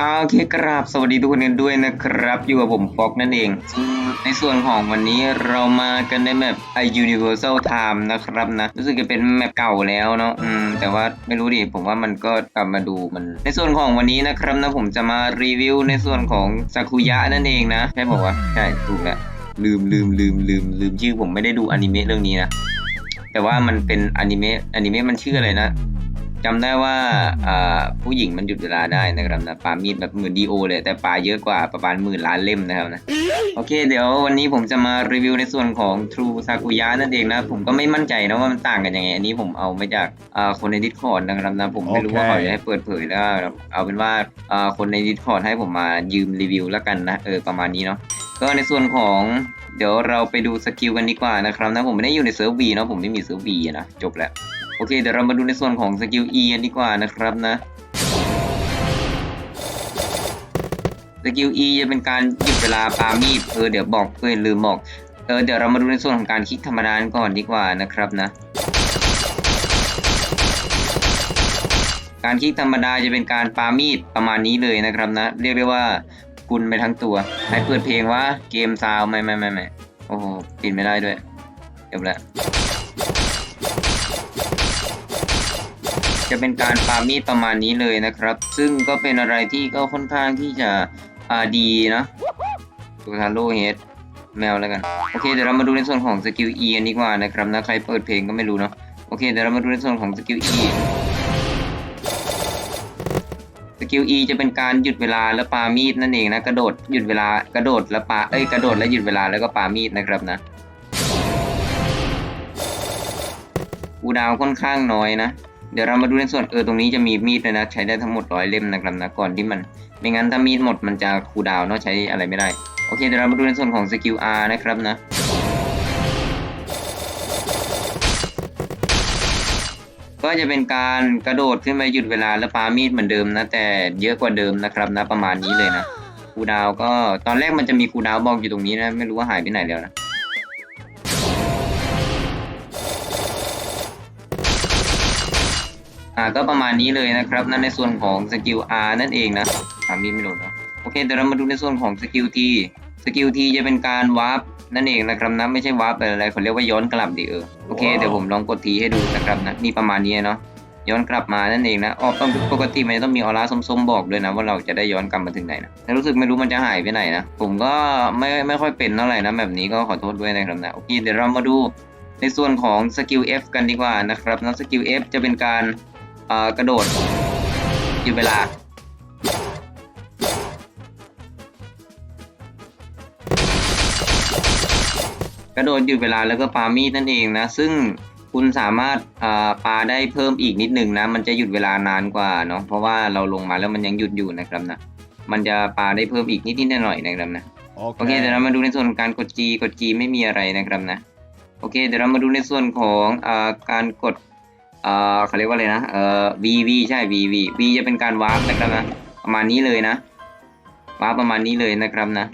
เอาโอเคกราบสวัสดีทุกคนกันด้วยนะครับ อยู่กับผมฟอกนั่นเอง ในส่วนของวันนี้เรามากันในแมป Universal Time นะครับนะ รู้สึกจะเป็นแมปเก่าแล้วเนาะอืมแต่ว่าไม่รู้ดิผมว่ามันก็กลับมาดูมัน ในส่วนของวันนี้นะครับนะผมจะมารีวิวในส่วนของซากุยะนั่นเองนะใช่บอกว่าใช่ถูกแล้วลืมลืมลืมลืมลืมชื่อผมไม่ได้ดูอนิเมะเรื่องนี้นะแต่ว่ามันเป็นอนิเมะอนิเมะมันชื่ออะไรนะ จำได้ว่าอ่าผู้หญิงมันหยุดเวลาได้นะครับนะปามีดแบบเหมือนดีโอเลยแต่ปลาเยอะกว่าประมาณหมื่นล้านเล่มนะครับนะโอเค เดี๋ยววันนี้ผมจะมารีวิวในส่วนของ True Sakuya นั่นเองนะผมก็ไม่มั่นใจนะว่ามันต่างกันยังไงอันนี้ผมเอามาจากอ่าคนใน Discord นะครับนะผมไม่รู้ว่าโอเคเขาจะให้เปิดเผยแล้วเอาเป็นว่าอ่าคนใน Discord ให้ผมมายืมรีวิวแล้วกันนะเออประมาณนี้เนาะก็ในส่วนของเดี๋ยวเราไปดูสกิลกันดีกว่านะครับนะผมไม่ได้อยู่ในเซิร์ฟวีเนาะผมไม่มีเซิร์ฟวีนะจบแล้ว โอเค เดี๋ยวเรามาดูในส่วนของสกิล E กันดีกว่านะครับนะ สกิล E จะเป็นการหยุดเวลาปามีดเออเดี๋ยวบอกเอ้ยลืมบอก เออเดี๋ยวเรามาดูในส่วนของการคลิกธรรมดาก่อนดีกว่านะครับนะ การคลิกธรรมดาจะเป็นการปามีดประมาณนี้เลยนะครับนะ เรียกได้ว่ากุนไปทั้งตัว ให้เปิดเพลงว่าเกมซาวไม่ไม่ไม่ไม่โอ้โหปิดไม่ได้ด้วยเดี๋ยวละ จะเป็นการปามีดประมาณนี้เลยนะครับ ซึ่งก็เป็นอะไรที่ก็ค่อนข้างที่จะอ่าดีนะตัวทาโร่เฮดแมวแล้วกัน โอเค เดี๋ยวเรามาดูในส่วนของสกิล E กันดีกว่านะครับนะใครเปิดเพลงก็ไม่รู้เนาะโอเค เดี๋ยวเรามาดูในส่วนของสกิล E สกิล E จะเป็นการหยุดเวลาแล้วปามีดนั่นเองนะ กระโดดหยุดเวลากระโดดแล้วปาเอ้ยกระโดดแล้วหยุดเวลาแล้วก็ปามีดนะครับนะอูดาวค่อนข้างน้อยนะ เดี๋ยวเรามาดูในส่วนเออตรงนี้จะมีมีดเลยนะ ใช้ได้ทั้งหมดร้อยเล่มนะครับนะก่อนที่มันไม่งั้นถ้ามีดหมดมันจะคูดาวน์เนาะใช้อะไรไม่ได้โอเคเดี๋ยวเรามาดูในส่วนของสกิล R นะครับนะก็จะเป็นการกระโดดขึ้นไปหยุดเวลาแล้วปามีดเหมือนเดิมนะแต่เยอะกว่าเดิมนะครับนะประมาณนี้เลยนะคูดาวก็ตอนแรกมันจะมีคูดาวบอกอยู่ตรงนี้นะไม่รู้ว่าหายไปไหนแล้วนะ อ่าก็ประมาณนี้เลยนะครับ นั่นในส่วนของสกิล R นั่นเองนะถามมีดไม่โดนเนอะโอเคเดี๋ยวเรามาดูในส่วนของสกิล T สกิล T จะเป็นการวาร์ปนั่นเองนะครับนะไม่ใช่วาร์ปอะไรเขาเรียกว่าย้อนกลับดิเออโอเคเดี๋ยวผมลองกด T ให้ดูนะครับนะนี่ประมาณนี้เนาะย้อนกลับมานั่นเองนะอ๋อต้องปกติมันจะต้องมีออร่าส้มๆบอกด้วยนะว่าเราจะได้ย้อนกลับมาถึงไหนนะแต่รู้สึกไม่รู้มันจะหายไปไหนนะ ผมก็ไม่ไม่ค่อยเป็นเท่าไหร่นะแบบนี้ก็ขอโทษด้วยนะครับนะโอเคเดี๋ยวเรามาดูในส่วนของสกิล F กันดีกว่านะครับนะสกิล F จะเป็นการ เอ่อกระโดดหยุดเวลา กระโดดหยุดเวลาแล้วก็ปามีดนั่นเองนะ ซึ่งคุณสามารถอ่าปาได้เพิ่มอีกนิดหนึ่งนะ มันจะหยุดเวลานานกว่าเนาะเพราะว่าเราลงมาแล้วมันยังหยุดอยู่นะครับนะมันจะปาได้เพิ่มอีกนิดๆหน่อยๆนะครับนะโอเคเดี๋ยวเรามาดูในส่วนของการกด G กด G ไม่มีอะไรนะครับนะโอเค เดี๋ยวเรามาดูในส่วนของอ่าการกด เอ่าเขาเรียกว่าอะไรนะ เอ่อ V V ใช่ V V V จะเป็นการวาร์ปนะครับนะ ประมาณนี้เลยนะ วาร์ปประมาณนี้เลยนะครับนะ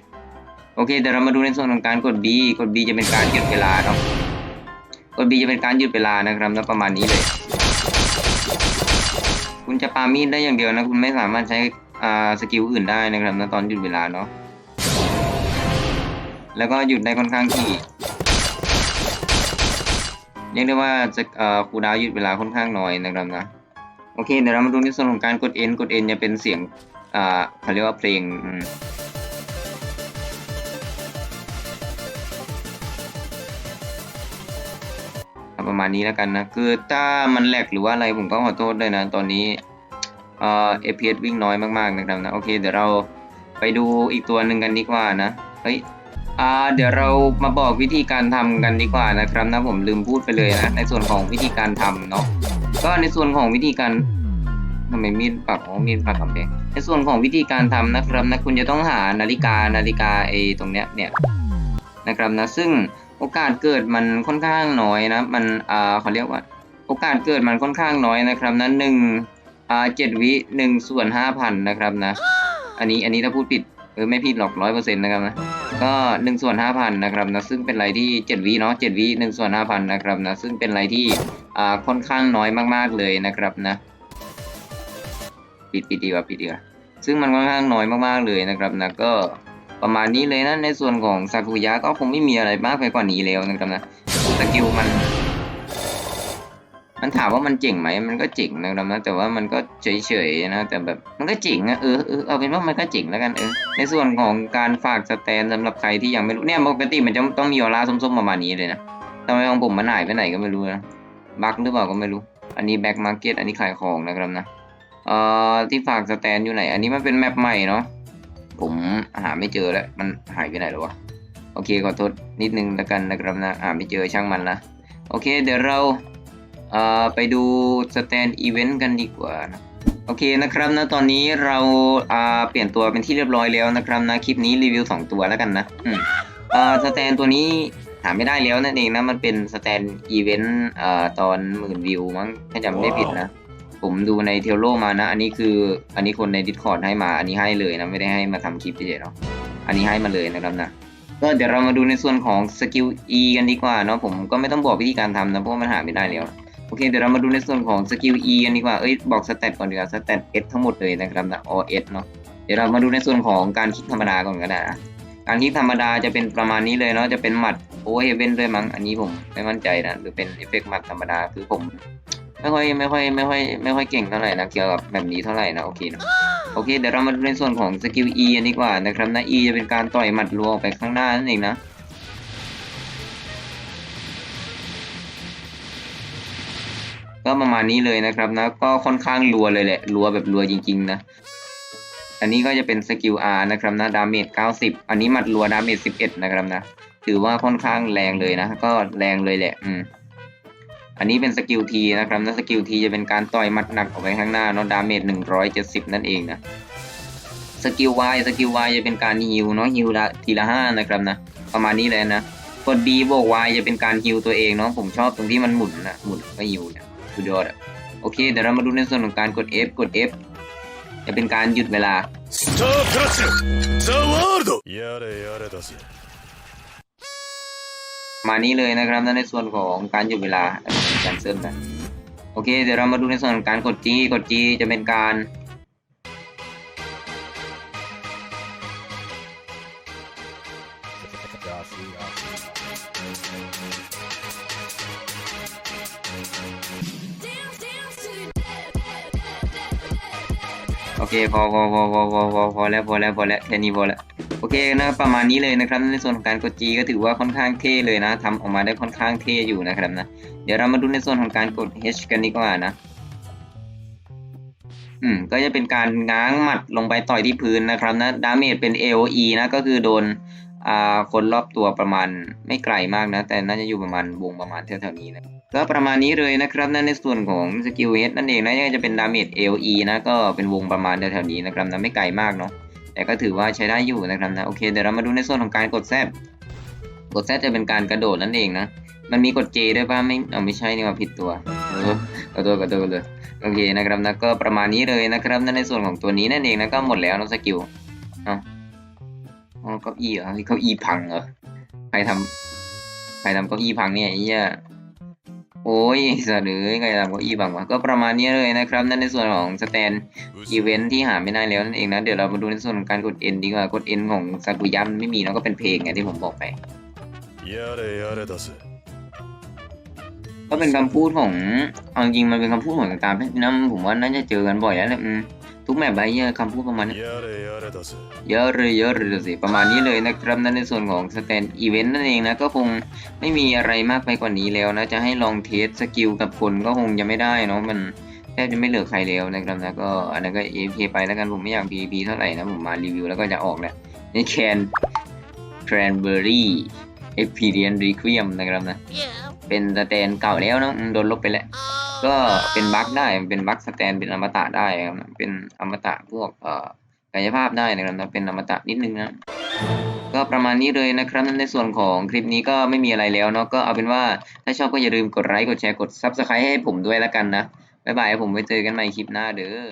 โอเค เดี๋ยวเรามาดูในส่วนของการกด B กด B จะเป็นการหยุดเวลาเนาะ กด B จะเป็นการหยุดเวลานะครับนะประมาณนี้เลย คุณจะปามีดได้อย่างเดียวนะ คุณไม่สามารถใช้อ่าสกิลอื่นได้นะครับนะตอนหยุดเวลาเนาะ แล้วก็หยุดได้ค่อนข้างที่ เรียกได้ว่าจะเอ่อคูดาวยุดเวลาค่อนข้างน้อยนะครับนะโอเคเดี๋ยวเรามาดูในส่วนของการกด N กด N จะเป็นเสียงอ่าเขาเรียกว่าเพลงประมาณนี้แล้วกันนะคือถ้ามันแหลกหรือว่าอะไรผมก็ขอโทษด้วยนะตอนนี้เอ่อ FPS วิ่งน้อยมากๆนะครับนะโอเคเดี๋ยวเราไปดูอีกตัวหนึ่งกันดีกว่านะเฮ้ย อ่าเดี๋ยวเรามาบอกวิธีการทำกันดีกว่านะครับนะผมลืมพูดไปเลยนะในส่วนของวิธีการทำเนาะก็ในส่วนของวิธีการทำไมมีดปักอ๋อมีดปักกับเองในส่วนของวิธีการทำนะครับนะคุณจะต้องหานาฬิกานาฬิกาไอตรงเนี้ยเนี่ยนะครับนะซึ่งโอกาสเกิดมันค่อนข้างน้อยนะมันอ่าเขาเรียกว่า โอกาสเกิดมันค่อนข้างน้อยนะครับนะหนึ่งอ่าเจ็ดวิหนึ่งส่วนห้าพันนะครับนะ อันนี้อันนี้ถ้าพูดผิด เออไม่ผิดหรอกร้อยเปอร์เซ็นต์นะครับนะก็หนึ่งส่วนห้าพันนะครับนะซึ่งเป็นอะไรที่เจ็ดวิเนาะเจ็ดวิหนึ่งส่วนห้าพันนะครับนะซึ่งเป็นอะไรที่อ่าค่อนข้างน้อยมากๆเลยนะครับนะปิดปิดดีกว่าปิดดีกว่าซึ่งมันค่อนข้างน้อยมากๆเลยนะครับนะก็ประมาณนี้เลยนะในส่วนของซากุยะก็คงไม่มีอะไรมากไปกว่านี้แล้วนะครับนะสกิลมัน มันถามว่ามันเจ๋งไหมมันก็เจ๋งนะครับนะแต่ว่ามันก็เฉยๆนะแต่แบบมันก็เจ๋งอะเออเออเอาเป็นว่ามันก็เจ๋งแล้วกันเออในส่วนของการฝากสแตนสำหรับใครที่ยังไม่รู้เนี่ยปกติมันจะต้องมีออร่าส้มๆประมาณนี้เลยนะทำไมของผมมันหายไปไหนก็ไม่รู้นะบั๊กหรือเปล่าก็ไม่รู้ อันนี้แบ็กมาร์เก็ตอันนี้ขายของนะครับนะเอ่อที่ฝากสแตนอยู่ไหน อันนี้มันเป็นแมปใหม่เนาะผมหาไม่เจอแล้วมันหายไปไหนแล้ววะโอเคขอโทษนิดนึงแล้วกันนะครับนะหาไม่เจอช่างมันละโอเค เดี๋ยวเรา เอ่อไปดูสแตนอีเวนต์กันดีกว่านะโอเคนะครับนะตอนนี้เราอ่าเปลี่ยนตัวเป็นที่เรียบร้อยแล้วนะครับนะคลิปนี้รีวิว 2 ตัวแล้วกันนะอืมเอ่อสแตนตัวนี้หาไม่ได้แล้วนั่นเองนะมันเป็นสแตนอีเวนต์เอ่อตอนหมื่นวิวมั้งถ้าจำไม่ผิดนะ ผมดูในเทลโลมานะ อันนี้คืออันนี้คนใน Discord ให้มา อันนี้ให้เลยนะไม่ได้ให้มาทำคลิปเฉยๆเนาะอันนี้ให้มาเลยนะครับนะก็เดี๋ยวเรามาดูในส่วนของสกิล E กันดีกว่าเนาะผมก็ไม่ต้องบอกวิธีการทำนะเพราะว่ามันหาไม่ได้แล้วโอเคเดี๋ยวเรามาดูในส่วนของสกิล E กันดีกว่า เอ้ยบอกสเตตก่อนดีกว่าสเตต S ทั้งหมดเลยนะครับนะ all S เนาะ เดี๋ยวเรามาดูในส่วนของการคลิกธรรมดาก่อนก็ได้นะการคลิกธรรมดาจะเป็นประมาณนี้เลยเนาะ จะเป็นหมัดโอเฮเว่นด้วยมั้ง อันนี้ผมไม่มั่นใจนะ หรือเป็นเอฟเฟกต์หมัดธรรมดา คือผมไม่ค่อยไม่ค่อยไม่ค่อยไม่ค่อยเก่งเท่าไหร่นะเกี่ยวกับแบบนี้เท่าไหร่นะโอเคนะโอเคเดี๋ยวเรามาดูในส่วนของสกิล E กันดีกว่านะครับนะ E จะเป็นการต่อยหมัดรัวออกไปข้างหน้านั่นเองนะ ก็ประมาณนี้เลยนะครับนะ ก็ค่อนข้างรัวเลยแหละรัวแบบรัวจริง ๆ นะ อันนี้ก็จะเป็นสกิล R นะครับนะดาเมจ90 อันนี้มัดรัวดาเมจ11 นะครับนะ ถือว่าค่อนข้างแรงเลยนะ ก็แรงเลยแหละ อืม อันนี้เป็นสกิล T นะครับนะสกิล T จะเป็นการต่อยมัดหนักออกไปข้างหน้าเนาะดาเมจ170 นั่นเองนะสกิล Y สกิล Y จะเป็นการฮิวเนาะฮิวละทีละ5นะครับนะ ประมาณนี้เลยนะกด B บวก Y จะเป็นการฮิวตัวเองเนาะผมชอบตรงที่มันหมุนนะหมุนก็ฮิวเนี่ย สุดยอดอะโอเค เดี๋ยวเรามาดูในส่วนของการกด F กด F จะเป็นการหยุดเวลา スタークラッシュザ・ワールドやれやれだぜ มานี้เลยนะครับนั่นในส่วนของการหยุดเวลาการเซิร์ฟนะโอเค เดี๋ยวเรามาดูในส่วนของการกด G กด G จะเป็นการ อเคพอพอพอพอพอพอพอแล้วพอแล้วพอแล้วแค่นี้พอแล้วโอเคนะประมาณนี้เลยนะครับ ในส่วนของการกด G ก็ถือว่าค่อนข้างเท่เลยนะทำออกมาได้ค่อนข้างเท่อยู่นะครับนะเดี๋ยวเรามาดูในส่วนของการกด H กันดีกว่านะอืมก็จะเป็นการง้างหมัดลงไปต่อยที่พื้นนะครับนะดาเมจเป็น AOE นะก็คือโดนอ่าคนรอบตัวประมาณไม่ไกลมากนะ แต่น่าจะอยู่ประมาณวงประมาณแถวๆนี้นะ ก็ประมาณนี้เลยนะครับนั่นในส่วนของสกิลเฮดนั่นเองนะก็จะเป็นดาเมจ AOE นะก็เป็นวงประมาณแถวๆนี้นะครับนะไม่ไกลมากเนาะแต่ก็ถือว่าใช้ได้อยู่นะครับนะโอเคเดี๋ยวเรามาดูในส่วนของการกดแซดกดแซดจะเป็นการกระโดดนั่นเองนะมันมีกด J ด้วยป่ะไม่เอาไม่ใช่นี่ว่าผิดตัวเออขอโทษขอโทษเลยโอเคนะครับนะก็ประมาณนี้เลยนะครับนั่นในส่วนของตัวนี้นั่นเองนะก็หมดแล้วนะสกิลเอ้าอ๋อเก้าอี้เหรอเฮ้ยเก้าอี้พังเหรอใครทำใครทำเก้าอี้พังเนี่ยไอ้เหี้ย โอ้ยสัตว์เลยก็จะทำก็อีบังวะก็ประมาณนี้เลยนะครับ นั่นในส่วนของสแตนอีเวนท์ที่หาไม่ได้แล้วนั่นเองนะ เดี๋ยวเรามาดูในส่วนของการกดเอ็นดีกว่ากดเอ็นของซากุยะมันไม่มีแล้วก็เป็นเพลงไงที่ผมบอกไปก็เป็นคำพูดของจริงมันเป็นคำพูดของต่างๆน้ำผมว่าน่าจะเจอกันบ่อยแล้วแหละ ทุกแมปไอ้เหี้ยคำพูดประมาณนี้เยอะเลยเยอะเลยสิประมาณนี้เลยนะครับนั่นในส่วนของสแตนอีเวนต์นั่นเองนะก็คงไม่มีอะไรมากไปกว่านี้แล้วนะจะให้ลองเทสสกิลกับคนก็คงจะไม่ได้เนาะมันแทบจะไม่เหลือใครแล้วนะครับนะก็อันนั้นก็เอพไปแล้วกันผมไม่อยากพีพีเท่าไหร่นะผมมารีวิวแล้วก็จะออกแหละนี่แคนแครนเบอร์รี่เอพีเรียนรีเคียมนะครับนะเป็นสแตนเก่าแล้วเนาะโดนลบไปแล้ว ก็เป็นบั๊กได้เป็นบั๊กสแตนเป็นอมตะได้ครับเป็นอมตะพวกเอ่อกายภาพได้นะครับเป็นอมตะนิดนึงนะก็ประมาณนี้เลยนะครับในส่วนของคลิปนี้ก็ไม่มีอะไรแล้วเนาะก็เอาเป็นว่าถ้าชอบก็อย่าลืมกดไลค์กดแชร์กดซับสไครต์ให้ผมด้วยแล้วกันนะบ๊ายบายผมไว้เจอกันใหม่คลิปหน้าเด้อ